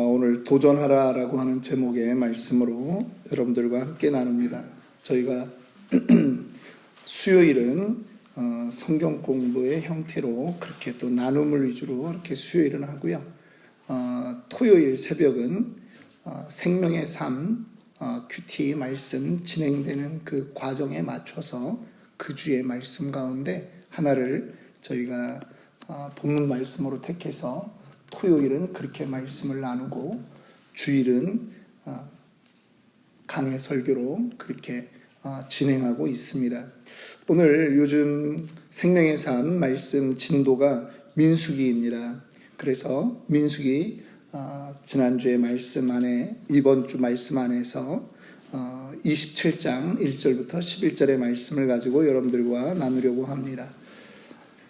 어, 오늘 도전하라라고 하는 제목의 말씀으로 여러분들과 함께 나눕니다. 저희가 수요일은 어, 성경 공부의 형태로 그렇게 또 나눔을 위주로 이렇게 수요일은 하고요. 어, 토요일 새벽은 어, 생명의 삶 어, 큐티 말씀 진행되는 그 과정에 맞춰서 그 주의 말씀 가운데 하나를 저희가 어, 본문 말씀으로 택해서 토요일은 그렇게 말씀을 나누고 주일은 어, 강해 설교로 그렇게 어, 진행하고 있습니다. 오늘 요즘 생명의 삶 말씀 진도가 민수기입니다. 그래서 민수기 어, 지난주의 말씀 안에 이번 주 말씀 안에서 어, 27장 1절부터 11절의 말씀을 가지고 여러분들과 나누려고 합니다.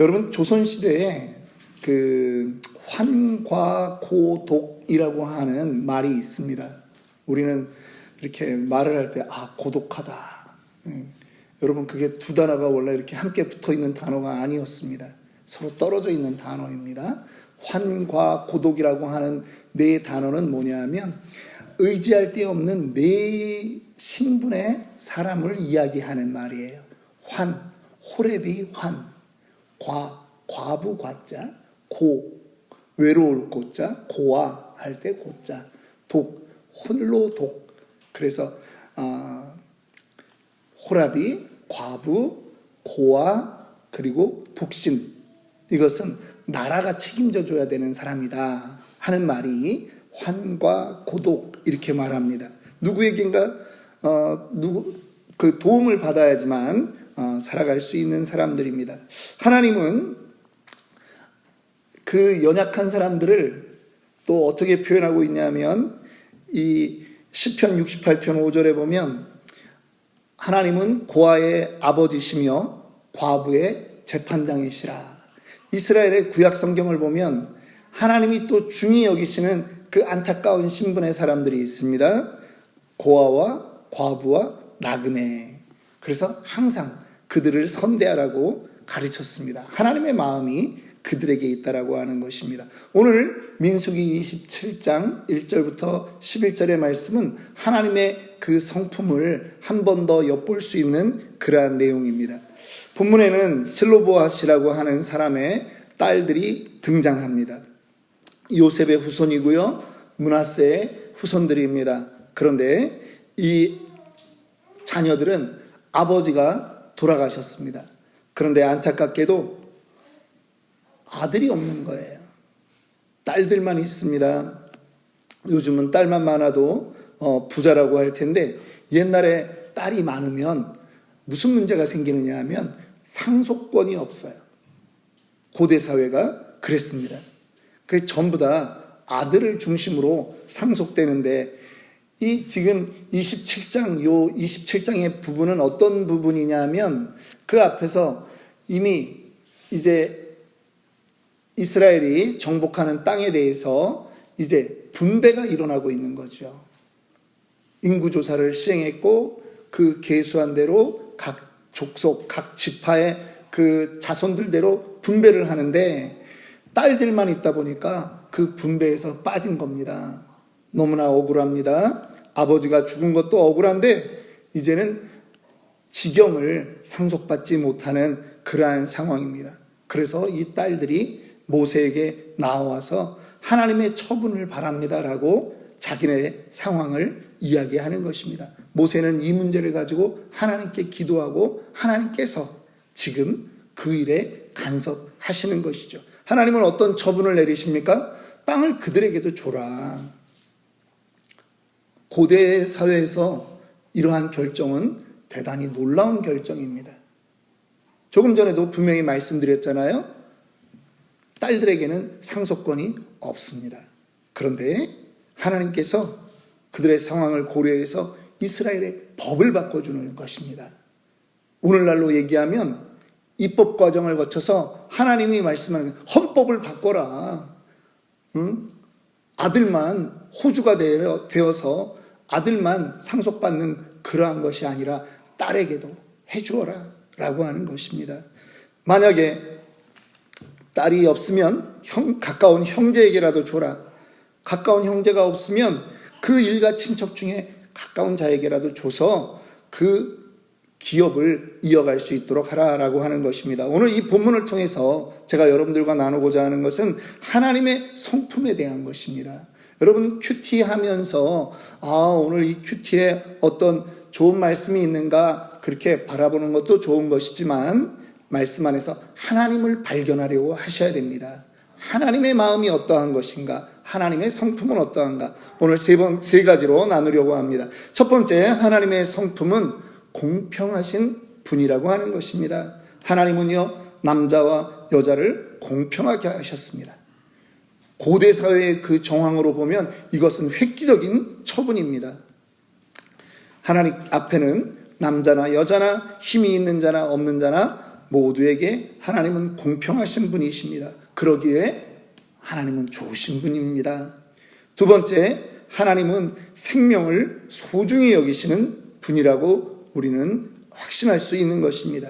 여러분 조선 시대에 그 환과고독이라고 하는 말이 있습니다. 우리는 이렇게 말을 할 때 아 고독하다. 음, 여러분 그게 두 단어가 원래 이렇게 함께 붙어 있는 단어가 아니었습니다. 서로 떨어져 있는 단어입니다. 환과 고독이라고 하는 네 단어는 뭐냐면 의지할 데 없는 네 신분의 사람을 이야기하는 말이에요. 환, 호랩이 환, 과, 과부 과자, 고, 외로울 고자, 고아 할 때 고자, 독, 홀로 독. 그래서 어, 호랍이 과부, 고아 그리고 독신 이것은 나라가 책임져 줘야 되는 사람이다 하는 말이 환과 고독 이렇게 말합니다. 누구에겐가 어, 누구 그 도움을 받아야지만 어, 살아갈 수 있는 사람들입니다. 하나님은 그 연약한 사람들을 또 어떻게 표현하고 있냐면 이 시편 68편 5절에 보면 하나님은 고아의 아버지시며 과부의 재판장이시라. 이스라엘의 구약 성경을 보면 하나님이 또 중히 여기시는 그 안타까운 신분의 사람들이 있습니다. 고아와 과부와 나그네. 그래서 항상 그들을 선대하라고 가르쳤습니다. 하나님의 마음이 그들에게 있다라고 하는 것입니다. 오늘 민수기 27장 1절부터 11절의 말씀은 하나님의 그 성품을 한 번 더 엿볼 수 있는 그러한 내용입니다. 본문에는 슬로보아시라고 하는 사람의 딸들이 등장합니다. 요셉의 후손이고요. 문하세의 후손들입니다. 그런데 이 자녀들은 아버지가 돌아가셨습니다. 그런데 안타깝게도 아들이 없는 거예요. 딸들만 있습니다. 요즘은 딸만 많아도 어, 부자라고 할 텐데 옛날에 딸이 많으면 무슨 문제가 생기느냐 하면 상속권이 없어요. 고대 사회가 그랬습니다. 그 전부 다 아들을 중심으로 상속되는데 이 지금 27장 요 27장의 부분은 어떤 부분이냐면 그 앞에서 이미 이제 이스라엘이 정복하는 땅에 대해서 이제 분배가 일어나고 있는 거죠. 인구 조사를 시행했고 그 계수한 대로 각 족속, 각 지파의 그 자손들대로 분배를 하는데 딸들만 있다 보니까 그 분배에서 빠진 겁니다. 너무나 억울합니다. 아버지가 죽은 것도 억울한데 이제는 지경을 상속받지 못하는 그러한 상황입니다. 그래서 이 딸들이 모세에게 나와서 하나님의 처분을 바랍니다라고 자기네 상황을 이야기하는 것입니다. 모세는 이 문제를 가지고 하나님께 기도하고 하나님께서 지금 그 일에 간섭하시는 것이죠. 하나님은 어떤 처분을 내리십니까? 땅을 그들에게도 줘라. 고대 사회에서 이러한 결정은 대단히 놀라운 결정입니다. 조금 전에도 분명히 말씀드렸잖아요. 딸들에게는 상속권이 없습니다. 그런데 하나님께서 그들의 상황을 고려해서 이스라엘의 법을 바꿔주는 것입니다. 오늘날로 얘기하면 입법 과정을 거쳐서 하나님이 말씀하는 헌법을 바꿔라. 응? 아들만 호주가 되어서 아들만 상속받는 그러한 것이 아니라 딸에게도 해주어라. 라고 하는 것입니다. 만약에 딸이 없으면 형, 가까운 형제에게라도 줘라. 가까운 형제가 없으면 그 일가 친척 중에 가까운 자에게라도 줘서 그 기업을 이어갈 수 있도록 하라라고 하는 것입니다. 오늘 이 본문을 통해서 제가 여러분들과 나누고자 하는 것은 하나님의 성품에 대한 것입니다. 여러분 큐티 하면서 아 오늘 이 큐티에 어떤 좋은 말씀이 있는가 그렇게 바라보는 것도 좋은 것이지만 말씀 안에서 하나님을 발견하려고 하셔야 됩니다. 하나님의 마음이 어떠한 것인가? 하나님의 성품은 어떠한가? 오늘 세 번, 세 가지로 나누려고 합니다. 첫 번째, 하나님의 성품은 공평하신 분이라고 하는 것입니다. 하나님은요, 남자와 여자를 공평하게 하셨습니다. 고대 사회의 그 정황으로 보면 이것은 획기적인 처분입니다. 하나님 앞에는 남자나 여자나 힘이 있는 자나 없는 자나 모두에게 하나님은 공평하신 분이십니다. 그러기에 하나님은 좋으신 분입니다. 두 번째, 하나님은 생명을 소중히 여기시는 분이라고 우리는 확신할 수 있는 것입니다.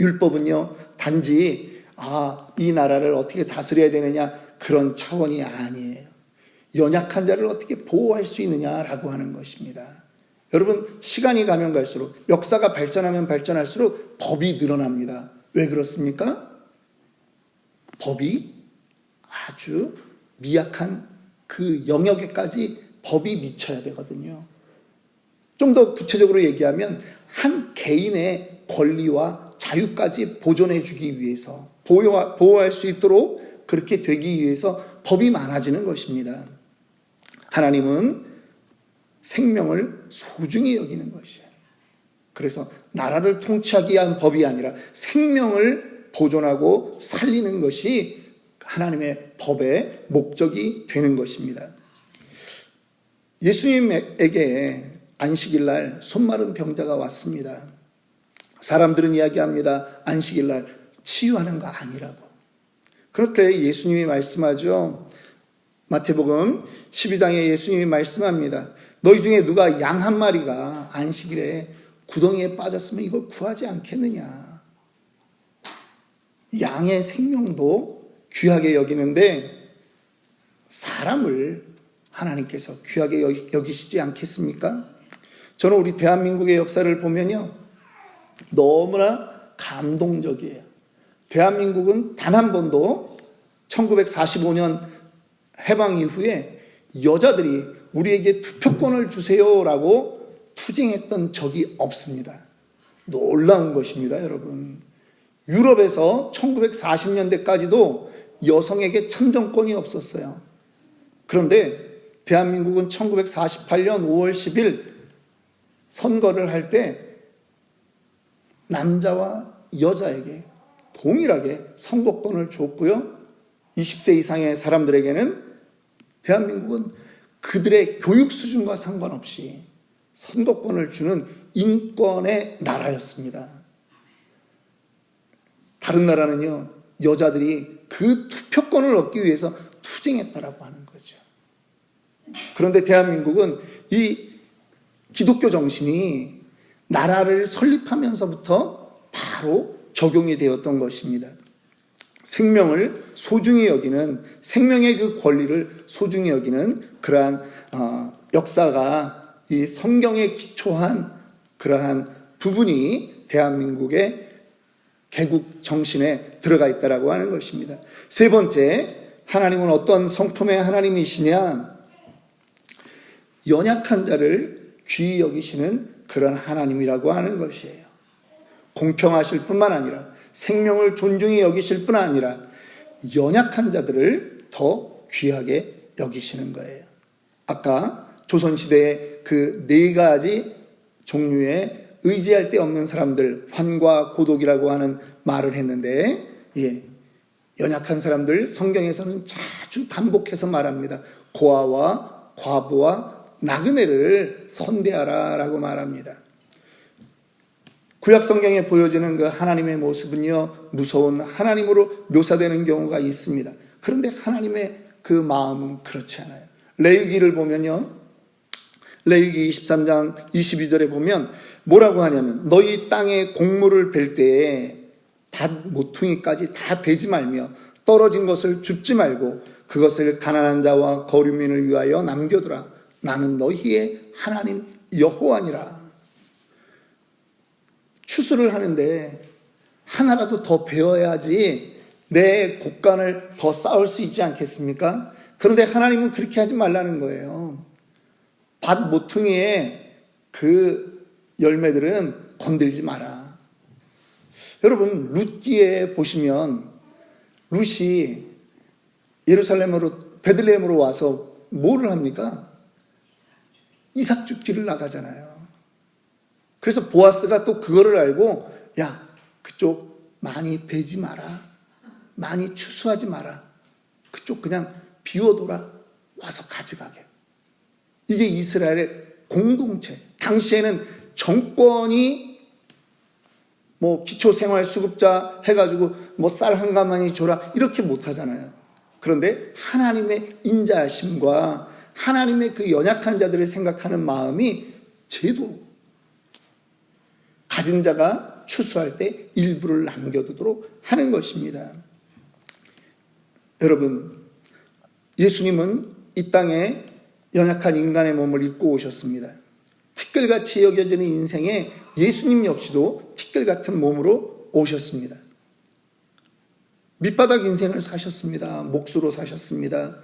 율법은요, 단지, 아, 이 나라를 어떻게 다스려야 되느냐, 그런 차원이 아니에요. 연약한 자를 어떻게 보호할 수 있느냐라고 하는 것입니다. 여러분, 시간이 가면 갈수록, 역사가 발전하면 발전할수록 법이 늘어납니다. 왜 그렇습니까? 법이 아주 미약한 그 영역에까지 법이 미쳐야 되거든요. 좀 더 구체적으로 얘기하면 한 개인의 권리와 자유까지 보존해 주기 위해서 보호할 수 있도록 그렇게 되기 위해서 법이 많아지는 것입니다. 하나님은 생명을 소중히 여기는 것이에요. 그래서 나라를 통치하기 위한 법이 아니라 생명을 보존하고 살리는 것이 하나님의 법의 목적이 되는 것입니다. 예수님에게 안식일 날 손마른 병자가 왔습니다. 사람들은 이야기합니다. 안식일 날 치유하는 거 아니라고. 그렇게 예수님이 말씀하죠. 마태복음 12장에 예수님이 말씀합니다. 너희 중에 누가 양 한 마리가 안식일에 구덩이에 빠졌으면 이걸 구하지 않겠느냐. 양의 생명도 귀하게 여기는데 사람을 하나님께서 귀하게 여기시지 않겠습니까? 저는 우리 대한민국의 역사를 보면요. 너무나 감동적이에요. 대한민국은 단 한 번도 1945년 해방 이후에 여자들이 우리에게 투표권을 주세요라고 투쟁했던 적이 없습니다. 놀라운 것입니다, 여러분. 유럽에서 1940년대까지도 여성에게 참정권이 없었어요. 그런데 대한민국은 1948년 5월 10일 선거를 할 때 남자와 여자에게 동일하게 선거권을 줬고요. 20세 이상의 사람들에게는 대한민국은 그들의 교육 수준과 상관없이 선거권을 주는 인권의 나라였습니다. 다른 나라는요, 여자들이 그 투표권을 얻기 위해서 투쟁했다라고 하는 거죠. 그런데 대한민국은 이 기독교 정신이 나라를 설립하면서부터 바로 적용이 되었던 것입니다. 생명을 소중히 여기는 생명의 그 권리를 소중히 여기는 그러한 어, 역사가 이 성경에 기초한 그러한 부분이 대한민국의 개국 정신에 들어가 있다라고 하는 것입니다. 세 번째, 하나님은 어떤 성품의 하나님이시냐? 연약한 자를 귀히 여기시는 그런 하나님이라고 하는 것이에요. 공평하실 뿐만 아니라 생명을 존중히 여기실 뿐 아니라 연약한 자들을 더 귀하게 여기시는 거예요. 아까 조선시대의 그 네 가지 종류의 의지할 데 없는 사람들, 환과 고독이라고 하는 말을 했는데, 예. 연약한 사람들 성경에서는 자주 반복해서 말합니다. 고아와 과부와 나그네를 선대하라 라고 말합니다. 구약 성경에 보여지는 그 하나님의 모습은요, 무서운 하나님으로 묘사되는 경우가 있습니다. 그런데 하나님의 그 마음은 그렇지 않아요. 레위기를 보면요, 레위기 23장 22절에 보면 뭐라고 하냐면 너희 땅에 곡물을 벨 때에 밭 모퉁이까지 다 베지 말며 떨어진 것을 줍지 말고 그것을 가난한 자와 거류민을 위하여 남겨두라. 나는 너희의 하나님 여호와니라. 추수를 하는데 하나라도 더 배워야지 내 곡간을 더 쌓을 수 있지 않겠습니까? 그런데 하나님은 그렇게 하지 말라는 거예요. 밭 모퉁이에 그 열매들은 건들지 마라. 여러분, 룻기에 보시면 룻이 예루살렘으로, 베들레헴으로 와서 뭐를 합니까? 이삭 죽기를 나가잖아요. 그래서 보아스가 또 그거를 알고, 야, 그쪽 많이 베지 마라. 많이 추수하지 마라. 그쪽 그냥 비워둬라. 와서 가져가게. 이게 이스라엘의 공동체. 당시에는 정권이 뭐 기초생활수급자 해가지고 뭐 쌀 한 가마니 줘라 이렇게 못하잖아요. 그런데 하나님의 인자하심과 하나님의 그 연약한 자들을 생각하는 마음이 제도 가진 자가 추수할 때 일부를 남겨두도록 하는 것입니다. 여러분, 예수님은 이 땅에 연약한 인간의 몸을 입고 오셨습니다. 티끌같이 여겨지는 인생에 예수님 역시도 티끌 같은 몸으로 오셨습니다. 밑바닥 인생을 사셨습니다. 몫으로 사셨습니다.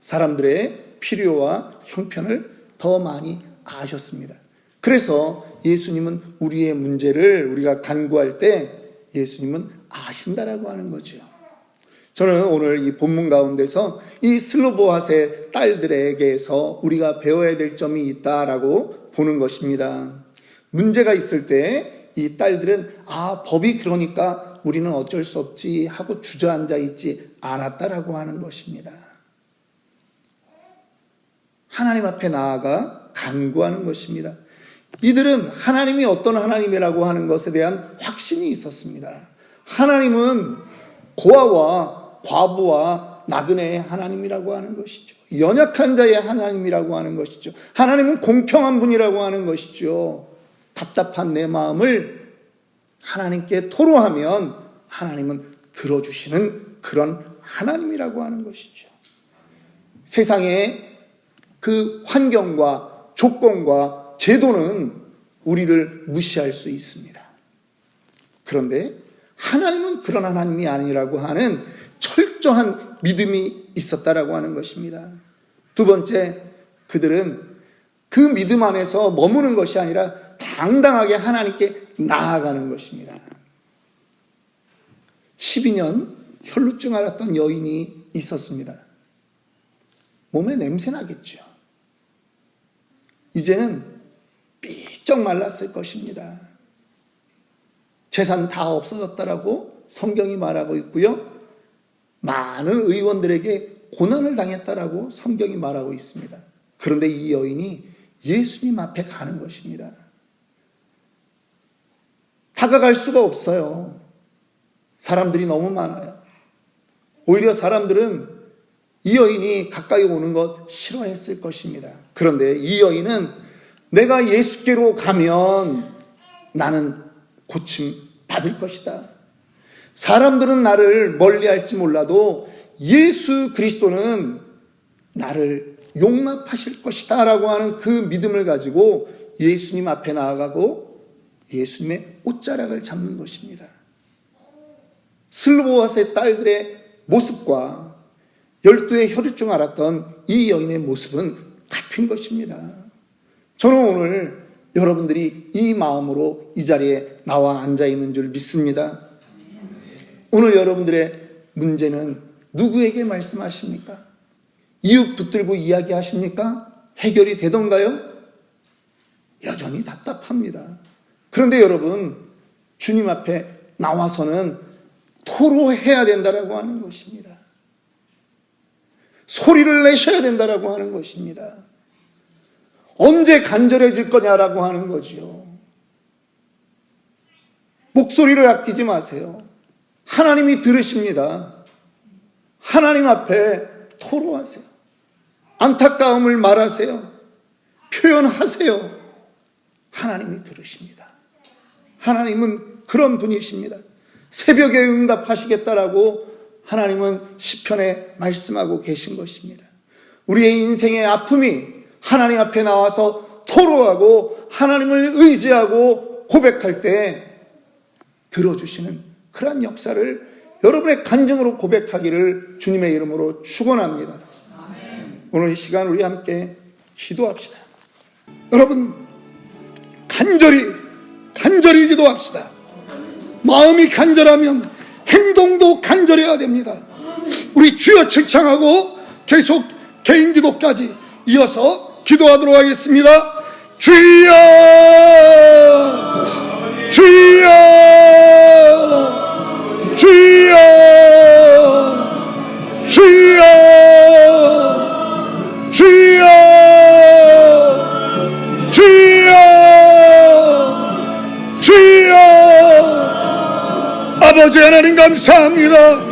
사람들의 필요와 형편을 더 많이 아셨습니다. 그래서 예수님은 우리의 문제를 우리가 간구할 때 예수님은 아신다라고 하는 거죠. 저는 오늘 이 본문 가운데서 이 슬로보아스의 딸들에게서 우리가 배워야 될 점이 있다라고 보는 것입니다. 문제가 있을 때 이 딸들은 아, 법이 그러니까 우리는 어쩔 수 없지 하고 주저앉아 있지 않았다라고 하는 것입니다. 하나님 앞에 나아가 간구하는 것입니다. 이들은 하나님이 어떤 하나님이라고 하는 것에 대한 확신이 있었습니다. 하나님은 고아와 과부와 나그네의 하나님이라고 하는 것이죠. 연약한 자의 하나님이라고 하는 것이죠. 하나님은 공평한 분이라고 하는 것이죠. 답답한 내 마음을 하나님께 토로하면 하나님은 들어주시는 그런 하나님이라고 하는 것이죠. 세상의 그 환경과 조건과 제도는 우리를 무시할 수 있습니다. 그런데 하나님은 그런 하나님이 아니라고 하는 철저한 믿음이 있었다라고 하는 것입니다. 두 번째, 그들은 그 믿음 안에서 머무는 것이 아니라 당당하게 하나님께 나아가는 것입니다. 12년 혈루증 앓았던 여인이 있었습니다. 몸에 냄새 나겠죠. 이제는 삐쩍 말랐을 것입니다. 재산 다 없어졌다라고 성경이 말하고 있고요. 많은 의원들에게 고난을 당했다라고 성경이 말하고 있습니다. 그런데 이 여인이 예수님 앞에 가는 것입니다. 다가갈 수가 없어요. 사람들이 너무 많아요. 오히려 사람들은 이 여인이 가까이 오는 것 싫어했을 것입니다. 그런데 이 여인은 내가 예수께로 가면 나는 고침 받을 것이다. 사람들은 나를 멀리 할지 몰라도 예수 그리스도는 나를 용납하실 것이다. 라고 하는 그 믿음을 가지고 예수님 앞에 나아가고 예수님의 옷자락을 잡는 것입니다. 슬로보아스의 딸들의 모습과 열두의 혈유증 알았던 이 여인의 모습은 같은 것입니다. 저는 오늘 여러분들이 이 마음으로 이 자리에 나와 앉아 있는 줄 믿습니다. 오늘 여러분들의 문제는 누구에게 말씀하십니까? 이웃 붙들고 이야기하십니까? 해결이 되던가요? 여전히 답답합니다. 그런데 여러분, 주님 앞에 나와서는 토로해야 된다라고 하는 것입니다. 소리를 내셔야 된다라고 하는 것입니다. 언제 간절해질 거냐라고 하는 거지요. 목소리를 아끼지 마세요. 하나님이 들으십니다. 하나님 앞에 토로하세요. 안타까움을 말하세요. 표현하세요. 하나님이 들으십니다. 하나님은 그런 분이십니다. 새벽에 응답하시겠다라고 하나님은 시편에 말씀하고 계신 것입니다. 우리의 인생의 아픔이 하나님 앞에 나와서 토로하고 하나님을 의지하고 고백할 때 들어주시는 그러한 역사를 여러분의 간증으로 고백하기를 주님의 이름으로 축원합니다. 오늘 이 시간 우리 함께 기도합시다. 여러분 간절히 간절히 기도합시다. 마음이 간절하면 행동도 간절해야 됩니다. 우리 주여 칭찬하고 계속 개인 기도까지 이어서 기도하도록 하겠습니다. 주여! 주여! 주여! 주여! 주여! 주여! 주여! 아버지 하나님 감사합니다.